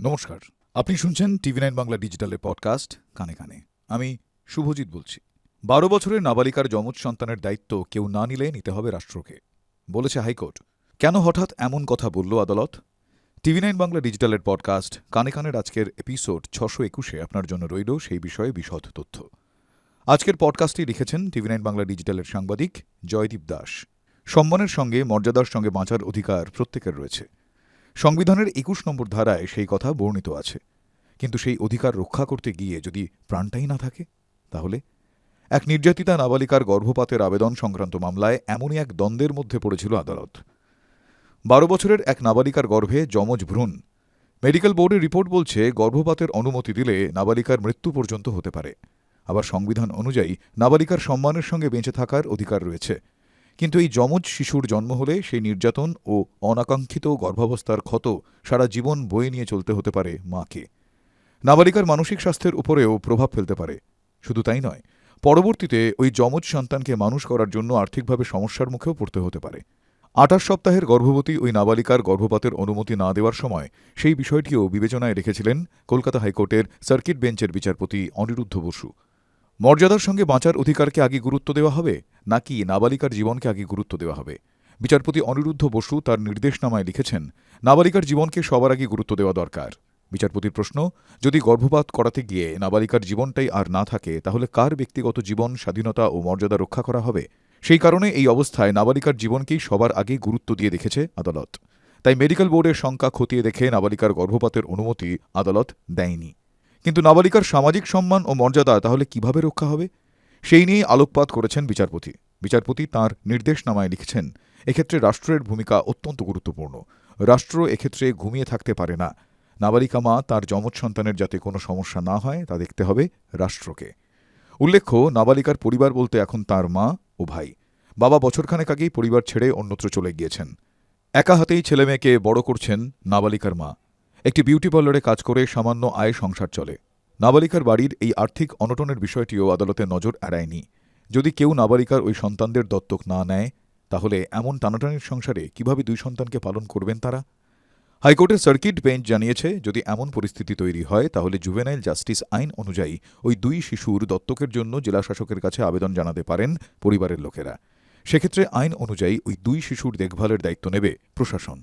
নমস্কার। আপনি শুনছেন টিভি নাইন বাংলা ডিজিটালের পডকাস্ট কানে কানে। আমি শুভজিৎ বলছি। বারো বছরের নাবালিকার যমজ সন্তানের দায়িত্ব কেউ না নিলে নিতে হবে রাষ্ট্রকে, বলেছে হাইকোর্ট। কেন হঠাৎ এমন কথা বলল আদালত? টিভি নাইন বাংলা ডিজিটালের পডকাস্ট কানে কানের আজকের এপিসোড ছশো একুশে আপনার জন্য রইল সেই বিষয়ে বিশদ তথ্য। আজকের পডকাস্টটি লিখেছেন টিভি নাইন বাংলা ডিজিটালের সাংবাদিক জয়দীপ দাস। সম্মানের সঙ্গে, মর্যাদার সঙ্গে বাঁচার অধিকার প্রত্যেকের রয়েছে। সংবিধানের একুশ নম্বর ধারায় সেই কথা বর্ণিত আছে। কিন্তু সেই অধিকার রক্ষা করতে গিয়ে যদি প্রাণটাই না থাকে, তাহলে? এক নির্যাতিতা নাবালিকার গর্ভপাতের আবেদন সংক্রান্ত মামলায় এমনই এক দ্বন্দ্বের মধ্যে পড়েছিল আদালত। বারো বছরের এক নাবালিকার গর্ভে যমজ ভ্রূণ। মেডিকেল বোর্ডের রিপোর্ট বলছে, গর্ভপাতের অনুমতি দিলে নাবালিকার মৃত্যু পর্যন্ত হতে পারে। আবার সংবিধান অনুযায়ী, নাবালিকার সম্মানের সঙ্গে বেঁচে থাকার অধিকার রয়েছে। কিন্তু এই যমজ শিশুর জন্ম হলে সেই নির্যাতন ও অনাকাঙ্ক্ষিত গর্ভাবস্থার ক্ষত সারা জীবন বয়ে নিয়ে চলতে হতে পারে মাকে। নাবালিকার মানসিক স্বাস্থ্যের উপরেও প্রভাব ফেলতে পারে। শুধু তাই নয়, পরবর্তীতে ওই যমজ সন্তানকে মানুষ করার জন্য আর্থিকভাবে সমস্যার মুখেও পড়তে হতে পারে। আঠাশ সপ্তাহের গর্ভবতী ওই নাবালিকার গর্ভপাতের অনুমতি না দেওয়ার সময় সেই বিষয়টিও বিবেচনায় রেখেছিলেন কলকাতা হাইকোর্টের সার্কিট বেঞ্চের বিচারপতি অনিরুদ্ধ বসু। মর্যাদার সঙ্গে বাঁচার অধিকারকে আগে গুরুত্ব দেওয়া হবে, নাকি নাবালিকার জীবনকে আগে গুরুত্ব দেওয়া হবে? বিচারপতি অনিরুদ্ধ বসু তার নির্দেশনামায় লিখেছেন, নাবালিকার জীবনকে সবার আগে গুরুত্ব দেওয়া দরকার। বিচারপতির প্রশ্ন, যদি গর্ভপাত করাতে গিয়ে নাবালিকার জীবনটাই আর না থাকে, তাহলে কার ব্যক্তিগত জীবন, স্বাধীনতা ও মর্যাদা রক্ষা করা হবে? সেই কারণে এই অবস্থায় নাবালিকার জীবনকেই সবার আগে গুরুত্ব দিয়ে দেখেছে আদালত। তাই মেডিকেল বোর্ডের সংখ্যা খতিয়ে দেখে নাবালিকার গর্ভপাতের অনুমতি আদালত দেয়নি। কিন্তু নাবালিকার সামাজিক সম্মান ও মর্যাদা তাহলে কীভাবে রক্ষা হবে? সেই নিয়ে আলোকপাত করেছেন বিচারপতি। বিচারপতি তাঁর নির্দেশনামায় লিখেছেন, এক্ষেত্রে রাষ্ট্রের ভূমিকা অত্যন্ত গুরুত্বপূর্ণ। রাষ্ট্র এক্ষেত্রে ঘুমিয়ে থাকতে পারে না। নাবালিকা মা তার যমজ সন্তানের যাতে কোনো সমস্যা না হয়, তা দেখতে হবে রাষ্ট্রকে। উল্লেখ্য, নাবালিকার পরিবার বলতে এখন তার মা ও ভাই। বাবা বছরখানেক আগেই পরিবার ছেড়ে অন্যত্র চলে গিয়েছেন। একা হাতেই ছেলেমেয়েকে বড় করছেন নাবালিকার মা। একটি বিউটি পার্লারে কাজ করে সামান্য আয় সংসার চলে। নাবালিকার বাড়ির এই আর্থিক অনটনের বিষয়টিও আদালতের নজর এড়ায়নি। যদি কেউ নাবালিকার ওই সন্তানদের দত্তক না নেয়, তাহলে এমন টানাটানির সংসারে কীভাবে দুই সন্তানকে পালন করবেন তারা? হাইকোর্টের সার্কিট বেঞ্চ জানিয়েছে, যদি এমন পরিস্থিতি তৈরি হয়, তাহলে জুভেনাইল জাস্টিস আইন অনুযায়ী ওই দুই শিশুর দত্তকের জন্য জেলা শাসকের কাছে আবেদন জানাতে পারেন পরিবারের লোকেরা। সেক্ষেত্রে আইন অনুযায়ী ওই দুই শিশুর দেখভালের দায়িত্ব নেবে প্রশাসন।